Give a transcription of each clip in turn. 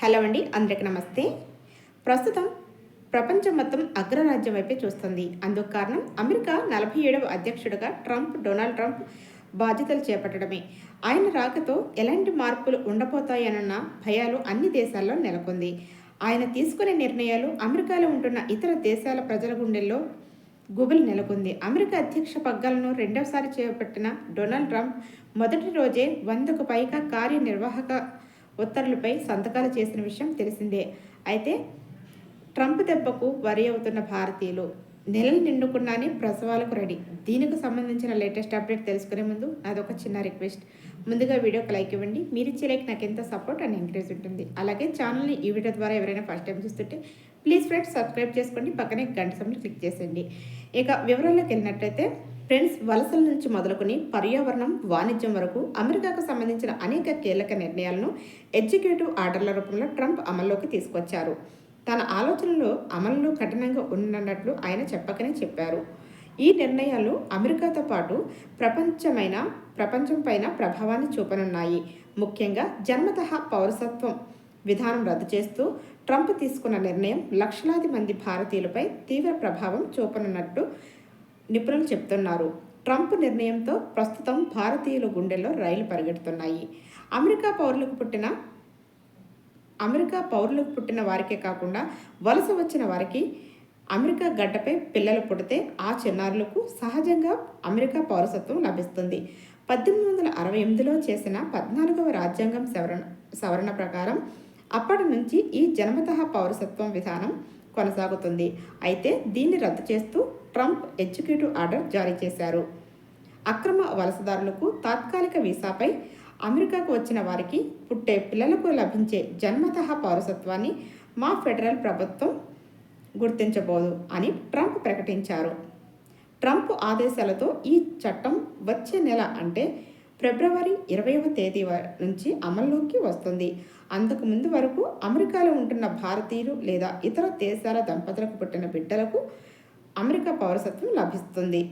Hello అండి అందరికి నమస్తే. ప్రస్తుతం ప్రపంచం మొత్తం అగ్రరాజ్యం వైపే చూస్తుంది. అందుకు కారణం అమెరికా నలభై ఏడవ అధ్యక్షుడిగా ట్రంప్ డొనాల్డ్ ట్రంప్ బాధ్యతలు చేపట్టడమే. ఆయన రాకతో ఎలాంటి మార్పులు ఉండబోతాయనన్న భయాలు అన్ని దేశాల్లో నెలకొంది. ఆయన తీసుకునే నిర్ణయాలు అమెరికాలో ఉంటున్న ఇతర దేశాల ప్రజల గుండెల్లో గుబులు నెలకొంది. అమెరికా అధ్యక్ష పగ్గాలను రెండవసారి చేపట్టిన డొనాల్డ్ ట్రంప్ మొదటి రోజే వందకు పైగా కార్యనిర్వాహక ఉత్తర్వులపై సంతకాలు చేసిన విషయం తెలిసిందే. అయితే ట్రంప్ దెబ్బకు వరి అవుతున్న భారతీయులు నెలలు నిండుకున్నానే ప్రసవాలకు రెడీ. దీనికి సంబంధించిన లేటెస్ట్ అప్డేట్ తెలుసుకునే ముందు నాదొక చిన్న రిక్వెస్ట్. ముందుగా వీడియోకి లైక్ ఇవ్వండి. మీరు ఇచ్చే లైక్ నాకు ఎంత సపోర్ట్ అండ్ ఎంకరేజ్ ఉంటుంది. అలాగే ఛానల్ని ఈ వీడియో ద్వారా ఎవరైనా ఫస్ట్ టైం చూస్తుంటే ప్లీజ్ ఫ్రెండ్స్ సబ్స్క్రైబ్ చేసుకోండి. పక్కనే గంట సమయం క్లిక్ చేసేయండి. ఇక వివరాల్లోకి వెళ్ళినట్లయితే ఫ్రెండ్స్ వలసల నుంచి మొదలుకొని పర్యావరణం వాణిజ్యం వరకు అమెరికాకు సంబంధించిన అనేక కీలక నిర్ణయాలను ఎగ్జిక్యూటివ్ ఆర్డర్ల రూపంలో ట్రంప్ అమల్లోకి తీసుకొచ్చారు. తన ఆలోచనలు అమలులో కఠినంగా ఉండనట్లు ఆయన చెప్పకనే చెప్పారు. ఈ నిర్ణయాలు అమెరికాతో పాటు ప్రపంచమైన ప్రపంచం పైన ప్రభావాన్ని చూపనున్నాయి. ముఖ్యంగా జన్మతః పౌరసత్వం విధానం రద్దు చేస్తూ ట్రంప్ తీసుకున్న నిర్ణయం లక్షలాది మంది భారతీయులపై తీవ్ర ప్రభావం చూపనున్నట్టు నిపుణులు చెప్తున్నారు. ట్రంప్ నిర్ణయంతో ప్రస్తుతం భారతీయుల గుండెల్లో రైలు పరిగెడుతున్నాయి. అమెరికా పౌరులకు పుట్టిన అమెరికా పౌరులకు పుట్టిన వారికే కాకుండా వలస వచ్చిన వారికి అమెరికా గడ్డపై పిల్లలు పుడితే ఆ చిన్నారులకు సహజంగా అమెరికా పౌరసత్వం లభిస్తుంది. పద్దెనిమిది వందల అరవై ఎనిమిదిలో చేసిన పద్నాలుగవ రాజ్యాంగం సవరణ సవరణ ప్రకారం అప్పటి నుంచి ఈ జన్మతహ పౌరసత్వం విధానం కొనసాగుతుంది. అయితే దీన్ని రద్దు చేస్తూ ట్రంప్ ఎగ్జిక్యూటివ్ ఆర్డర్ జారీ చేశారు. అక్రమ వలసదారులకు తాత్కాలిక వీసాపై అమెరికాకు వచ్చిన వారికి పుట్టే పిల్లలకు లభించే జన్మతః పౌరసత్వాన్ని మా ఫెడరల్ ప్రభుత్వం గుర్తించబోదు అని ట్రంప్ ప్రకటించారు. ట్రంప్ ఆదేశాలతో ఈ చట్టం వచ్చే నెల అంటే ఫిబ్రవరి ఇరవైవ తేదీ నుంచి అమల్లోకి వస్తుంది. అంతకు ముందు వరకు అమెరికాలో ఉంటున్న భారతీయులు లేదా ఇతర దేశాల దంపతులకు పుట్టిన బిడ్డలకు అమెరికా పౌరసత్వం లభిస్తుంది.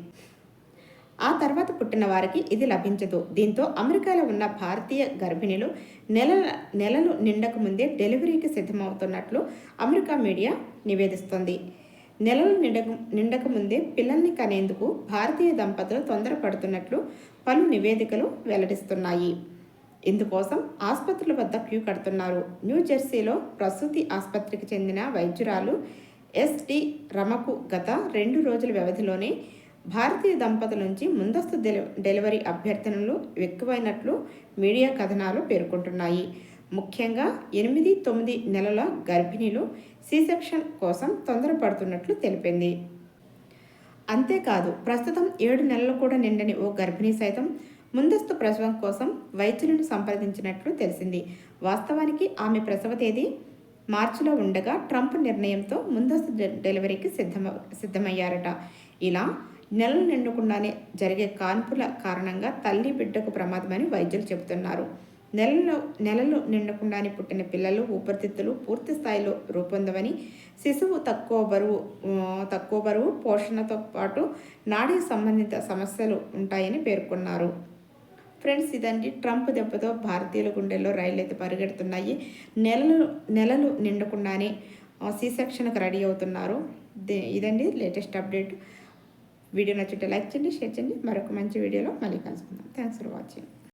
ఆ తర్వాత పుట్టిన వారికి ఇది లభించదు. దీంతో అమెరికాలో ఉన్న భారతీయ గర్భిణులు నెలల నెలలు నిండక ముందే డెలివరీకి సిద్ధమవుతున్నట్లు అమెరికా మీడియా నివేదిస్తుంది. నెలలు నిండక నిండక ముందే పిల్లల్ని కనేందుకు భారతీయ దంపతులు తొందరపడుతున్నట్లు పలు నివేదికలు వెల్లడిస్తున్నాయి. ఇందుకోసం ఆసుపత్రుల వద్ద క్యూ కడుతున్నారు. న్యూ జెర్సీలో ప్రసూతి ఆసుపత్రికి చెందిన వైద్యురాలు ఎస్టి రమకు గత రెండు రోజుల వ్యవధిలోనే భారతీయ దంపతుల నుంచి ముందస్తు డెలి డెలివరీ అభ్యర్థనలు ఎక్కువైనట్లు మీడియా కథనాలు పేర్కొంటున్నాయి. ముఖ్యంగా ఎనిమిది తొమ్మిది నెలల గర్భిణీలు సి సెక్షన్ కోసం తొందరపడుతున్నట్లు తెలిపింది. అంతేకాదు ప్రస్తుతం ఏడు నెలలు కూడా నిండని ఓ గర్భిణీ సైతం ముందస్తు ప్రసవం కోసం వైద్యులను సంప్రదించినట్లు తెలిసింది. వాస్తవానికి ఆమె ప్రసవ తేదీ మార్చిలో ఉండగా ట్రంప్ నిర్ణయంతో ముందస్తు డెలివరీకి సిద్ధమ సిద్ధమయ్యారట. ఇలా నెలలు నిండకుండానే జరిగే కాన్పుల కారణంగా తల్లి బిడ్డకు ప్రమాదమని వైద్యులు చెబుతున్నారు. నెలలో నెలలు నిండకుండానే పుట్టిన పిల్లలు ఊపిరితిత్తులు పూర్తి స్థాయిలో రూపొందవని శిశువు తక్కువ బరువు తక్కువ బరువు పోషణతో పాటు నాడీ సంబంధిత సమస్యలు ఉంటాయని పేర్కొన్నారు. ఫ్రెండ్స్ ఇదండి ట్రంప్ దెబ్బతో భారతీయుల గుండెల్లో రైళ్ళు అయితే పరిగెడుతున్నాయి. నెలలు నెలలు నిండకుండానే సి సెక్షన్కి రెడీ అవుతున్నారు. దే- ఇదండి లేటెస్ట్ అప్డేట్. వీడియో నచ్చితే లైక్ చేయండి షేర్ చేయండి. మరొక మంచి వీడియోలో మళ్ళీ కలుసుకుందాం. Thanks for watching.